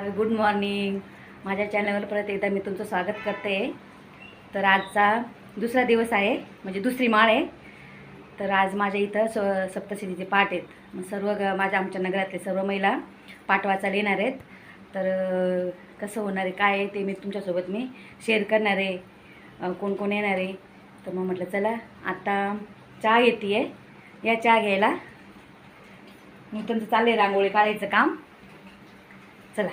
अरे good morning माझ्या चॅनलवर परत एकदा मी तुमचं स्वागत करते. तर आजचा दुसरा दिवस आहे म्हणजे दुसरी माळ आहे. तर आज माझ्या इथं स सप्तशतीचे पाठ आहेत. मग सर्व ग माझ्या आमच्या नगरातले सर्व महिला पाठ वाचायला येणार आहेत. तर कसं होणार आहे काय आहे ते मी तुमच्यासोबत मी शेअर करणार आहे. कोण कोण येणार आहे. तर मग म्हटलं चला आत्ता चहा येते आहे या चहा घ्यायला. नूतनचं चाललं आहे रांगोळी काढायचं काम. चला.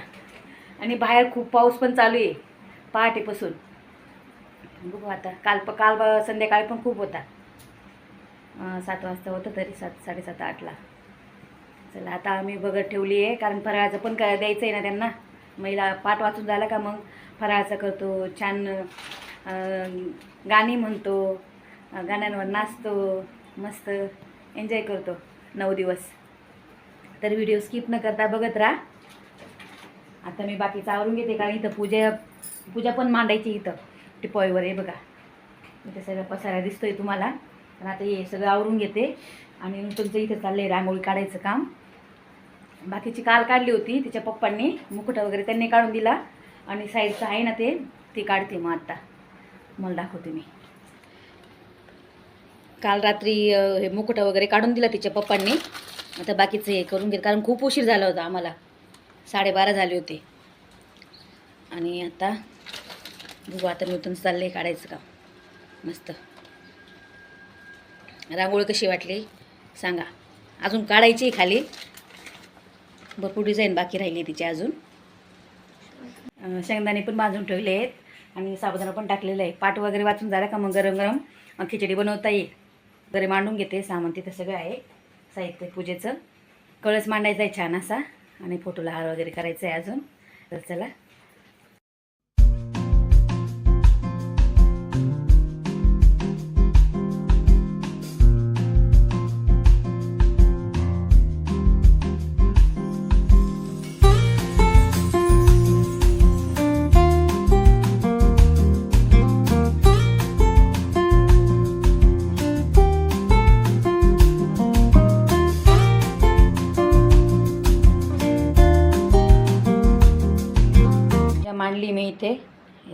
आणि बाहेर खूप पाऊस पण चालू आहे पहाटेपासून. बघू आता काल प काल ब- संध्याकाळी पण खूप होता. सात वाजता होतं तरी सात साडेसात आठला. चला आता आम्ही बघत ठेवली आहे कारण फराळाचं पण काय द्यायचं आहे ना त्यांना. महिला पाठ वाचून झाला का मग? फराळाचं करतो छान गाणी म्हणतो गाण्यांवर नाचतो मस्त एन्जॉय करतो नऊ दिवस. तर व्हिडिओ स्किप न करता बघत राहा. आता मी बाकीचं आवरून घेते कारण इथं पूजा पूजा पण मांडायची इथं. टिपॉईवर आहे बघा. इथं सगळं पसारा दिसतोय तुम्हाला. पण आता हे सगळं आवरून घेते. आणि तुमचं इथं चाललं आहे रांगोळी काढायचं काम. बाकीची काल काढली होती तिच्या पप्पांनी. मुकुटा वगैरे त्यांनी काढून दिला. आणि साईडचं आहे ना ते ते काढते मग आत्ता मला दाखवते मी. काल रात्री अं, हे मुकुटा वगैरे काढून दिला तिच्या पप्पांनी. आता बाकीचं हे करून घेत कारण खूप उशीर झाला होता आम्हाला. साडेबारा झाले होते. आणि आता बघू आता नूतन चाललंय काढायचं का? मस्त. रांगोळी कशी वाटली? सांगा. अजून काढायची आहे खाली. भरपूर डिझाईन बाकी राहिली तिची अजून. शेंगदाणे पण भाजून ठेवले आहेत. आणि साबुदाणा पण टाकलेलं आहे. पाट वगैरे वाचून झाला का मग गरम गरम? खिचडी बनवता येईल. घरी मांडून घेते सामान तिथं सगळं आहे. साहित्य पूजेचं. कळस मांडायचा आहे छान असा. आणि फोटोला हार वगैरे करायचं आहे अजून. तर चला.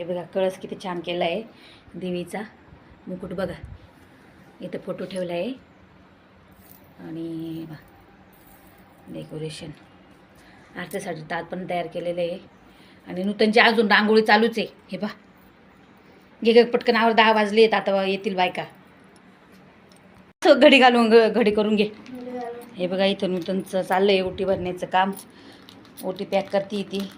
हे बघा कळस किती छान केला आहे देवीचा. मुकुट बघा इथं फोटो ठेवला आहे. आणि डेकोरेशन. आरतीसाठी ताट पण तयार केलेलं आहे. आणि नूतनची अजून रांगोळी चालूच आहे. हे बा घे पटकन आवर दहा वाजले आहेत आता येतील बायका. असं घडी घालून घडी करून घे. हे बघा इथं नूतनचं चाललं आहे ओटी भरण्याचं काम. ओटी पॅक करते ती.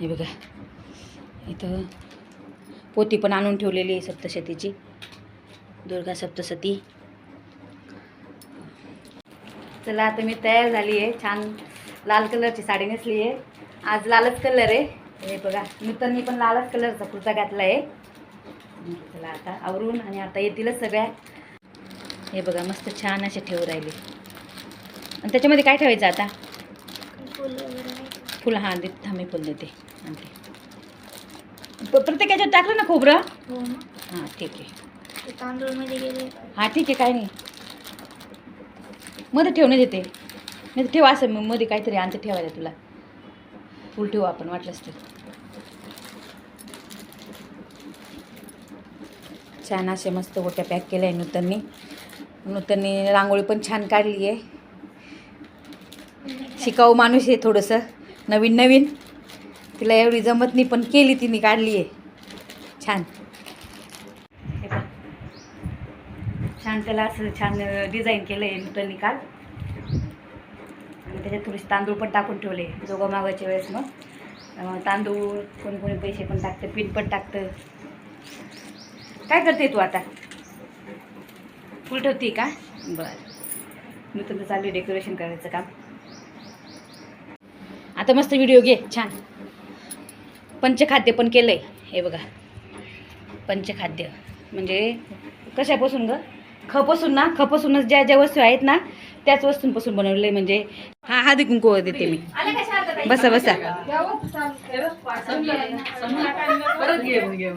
हे बघा. इथं पोती पण आणून ठेवलेली आहे सप्तशतीची. दुर्गा सप्तशती. चला आता मी तयार झाली आहे. छान लाल कलरची साडी नेसली आहे. आज लालच कलर आहे. हे बघा नूतननी पण लालच कलरचा कुर्ता घातला आहे. चला आता आवरून आणि आता येतीलच सगळ्या. हे बघा मस्त छान असे ठेवू राहिले. आणि त्याच्यामध्ये काय ठेवायचं आता? फुल हां दे थांबे फुल देते. आणते प- प्रत्येक याच्यात टाकलं ना खोबरं? हो ना. हां ठीक आहे. ते तांदूळमध्ये गेले. हां ठीक आहे काय नाही. मध्ये ठेवणे देते नाही तर ठेव असं मग मध्ये काहीतरी आणतं ठेवायला तुला. फुल ठेवू आपण वाटलंच तर छान असे मस्त गोट्या पॅक केल्या आहे नूतननी. नूतननी रांगोळी पण छान काढली आहे. शिकाऊ माणूस आहे थोडंसं. नवीन नवीन. तिला एवढी जमत नाही पण केली तिने काढली आहे. छान. हे छान त्याला असं छान डिझाईन केलं आहे नूतननी काल. आणि त्याच्यात थोडेसे तांदूळ पण टाकून ठेवले जोगा मागाच्या वेळेस मग. तांदूळ कोणी कोणी पैसे पण टाकतं पीठ पण टाकतं. काय करते तू आता? फुल ठेवते का? बरं. मी तुमचं चालू आहे डेकोरेशन करायचं काम. आता मस्त व्हिडिओ घे. छान. पंचखाद्य पण केलं आहे हे बघा. पंचखाद्य. म्हणजे कशापासून ग? खपासून ना? खपासूनच ज्या ज्या वस्तू आहेत ना त्याच वस्तूंपासून बनवलेलं आहे म्हणजे. हा हा कुंकू देते मी. बसा बसा. परत घे मग घे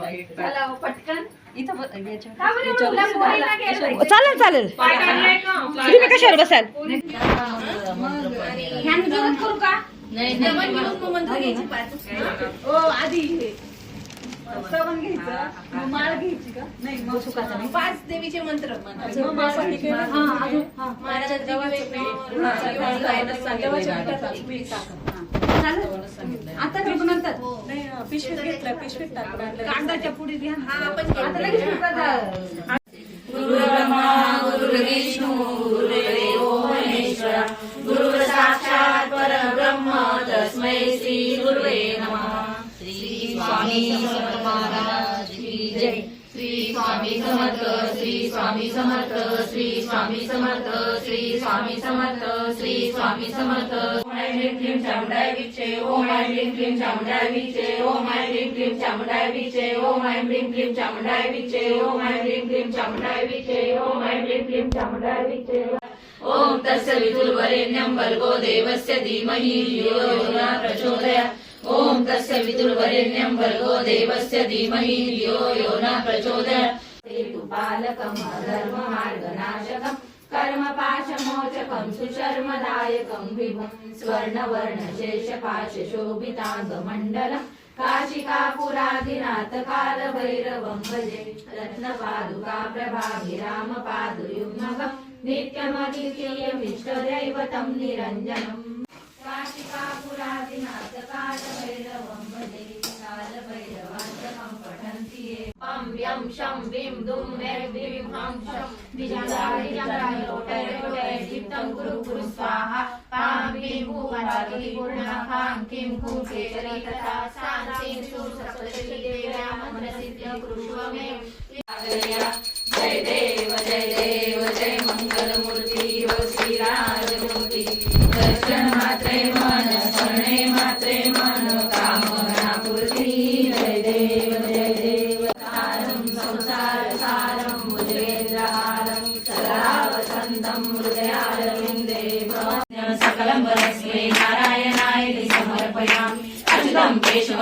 मग बसाल ह्यानं जोरात करू का? सुखाचा नाही. पाच देवीचे मंत्र हा, अजून, हा. चालेल? आता का नंतर पिशवीत घेतलं पिशवीत टाकलं कांदाच्या पुढे घ्या. हा आपण आता लगेच सुरू करा. ओम तस्य विदुर्वरेण्यं भर्गो देवस्य धीमहि यो न प्रचोदयात् ओम तस्य विदुर्वरेण्यं भर्गो देवस्य धीमहि धियो यो न प्रचोदयात् पाशमोचकं सुशर्मदायकं विभुं स्वर्णवर्णशेषपाशशोभिताङ्गमण्डलम् काशिकापुरादिनाथकालभैरवं भजे रत्नपादुका प्रभाभिरामपादुयुग्मकम् नित्यमद्वितीयमिष्टदैवतम् निरञ्जनम् काशिकापुरादिनाथ कालभैरवम् भजे कालभैरवान्तकम् पठन्ति ये पं व्यं शं भीं दुं वें हं शं। द्विजङ्गादिजङ्गालोटयोटयजित्तं कुरु कुरु स्वाहा। पां भीं भूमरागी पूर्णखां किं कुंकेशरी तथा शान्तिं सुसप्तशती देव्या मन्त्रसिद्धिं कुरुष्व मे जय देव जय देव।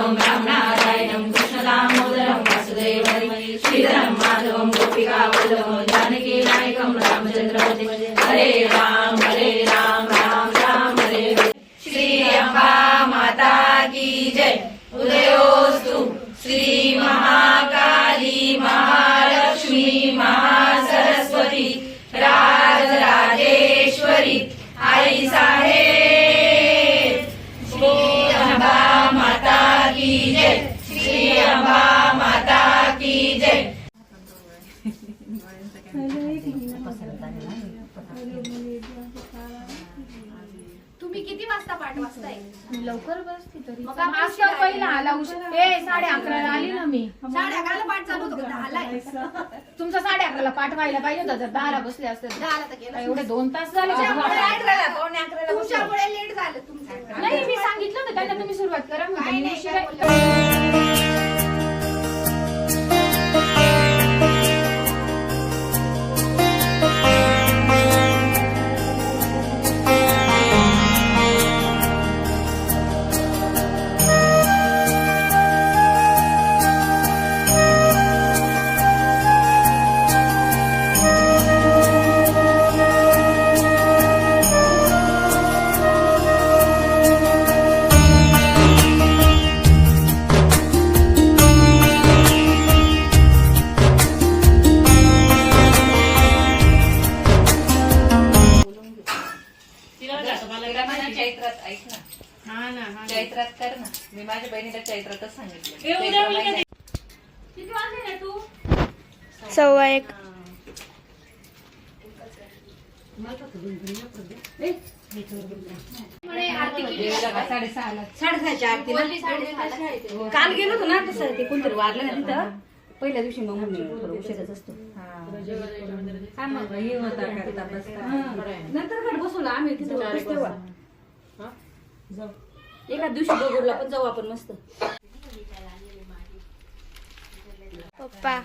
अच्युतं केशवं रामनारायणं कृष्णदामोदरं वासुदेवं श्रीधरं माधवं गोपिकावल्लभं जानकी नायकं रामचन्द्रपति। हरे राम हरे राम राम राम हरे हरे। श्री अम्बा माता की जय। उदयोस्तु श्री महाकाली महालक्ष्मी महासरस्वती। राजराजेश्वरी आई साहेब लवकर बसते तरी मग आपण आज शिकायला पहिला आला उशीर ए साडे अकराला आली ना मी साडे अकराला पाठ चालू होतो दहाला तुमचा साडे अकराला पाठ व्हायला पाहिजे होता जर दहाला बसले असते तर. दहाला तर गेलं एवढे दोन तास झाले तुमच्यामुळे तुम्हाला? अकराला, पावणे अकराला बसलो. तुमच्यामुळे लेट झालं तुमचं नाही मी सांगितलं होतं त्यांना तुम्ही सुरुवात करा म्हणून. काय मी नाही, उशिरा- काय बोलले. चैत्रातच सांगितलं. सव्वा एक. साडेसहाच्या आरतीला? काल गेलो होतो ना तसं ते कोणतरी वारलं ना तिथं. पहिल्या दिवशी मग म्हणून थोडं उशिराच असतो. हा, नंतर बसवला आम्ही तिथं एका दिवशी बघूला पण जाऊ आपण मस्त. पप्पा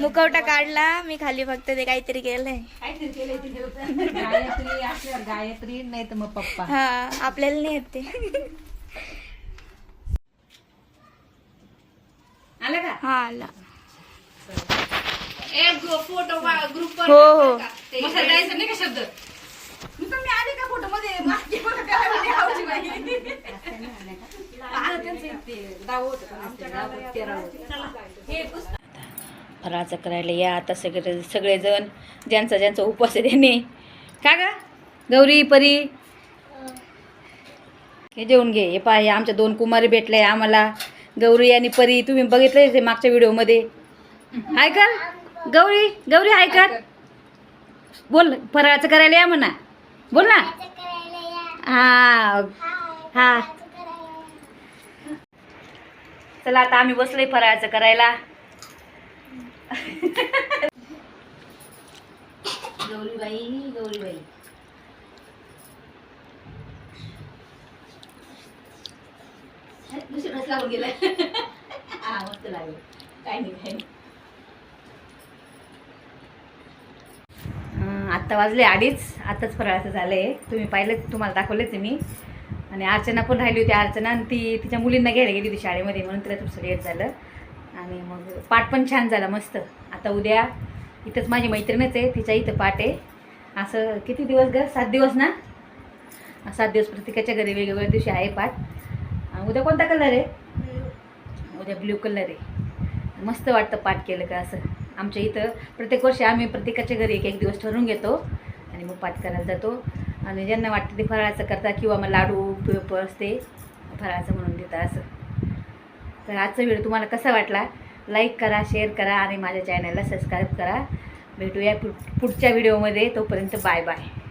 मुखवटा काढला. मी खाली फक्त ते काहीतरी केलंय. गायत्री असल्यावर गायत्री नाही तर मग पप्पा. हा आपल्याला नाही येत ते. आला का? हा आला. एक फोटो ग्रुप हो हो. नाही का शब्द? मी आले का फोटो मध्ये मागे बघा काय म्हणे आवची बाई. आलं त्यांचं ते दहावं होतं का नसतं, दहावं, तेरावं होतं. फराळाचं करायला या आता सगळे सगळेजण ज्यांचा ज्यांचा उपवास आहे त्यांनी. का ग? गौरी परी? हे जेवून घे. हे पहा हे आमच्या दोन कुमारी भेटले आम्हाला. गौरी आणि परी तुम्ही बघितलं ते मागच्या व्हिडिओमध्ये? ऐका गौरी गौरी ऐका बोल फराळाचं करायला या म्हणा. बोल ना. हा. हा. चला आता आम्ही बसलोय फराळाचं करायला. गौरीबाई गौरीबाई. दुसरंच लागून गेलं हा मस्त लागलं. काय नाही काय नाही. अं, आत्ता वाजले अडीच. आत्ताच फराळाचं झालं आहे तुम्ही पाहिलं तुम्हाला दाखवलेच मी. आणि अर्चना पण राहिली होती अर्चना आणि ती तिच्या मुलींना घ्यायला गेली होती शाळेमध्ये म्हणून तिला थोडंसं लेट झालं. आणि मग पाठ पण छान झाला मस्त. आता उद्या इथंच माझी मैत्रीणच आहे तिच्या इथं पाठ आहे. असं किती दिवस ग? सात दिवस ना? सात दिवस प्रत्येकाच्या घरी वेगवेगळ्या दिवशी आहे पाठ. उद्या कोणता कलर आहे? उद्या ब्ल्यू कलर आहे. मस्त वाटतं पाठ केलं का असं. आमच्या इथं प्रत्येक वर्षी आम्ही प्रत्येकाच्या घरी एक एक दिवस ठरवून घेतो. आणि मग पाठ करायला जातो. आणि ज्यांना वाटतं ते फराळाचं करता किंवा मग लाडू पेपर्स ते फराळाचं म्हणून देतात असं. तर आजचा व्हिडिओ तुम्हाला कसा वाटला? लाईक करा शेअर करा आणि माझ्या चॅनलला सबस्क्राईब करा. भेटूया पुढच्या व्हिडिओमध्ये. तोपर्यंत बाय बाय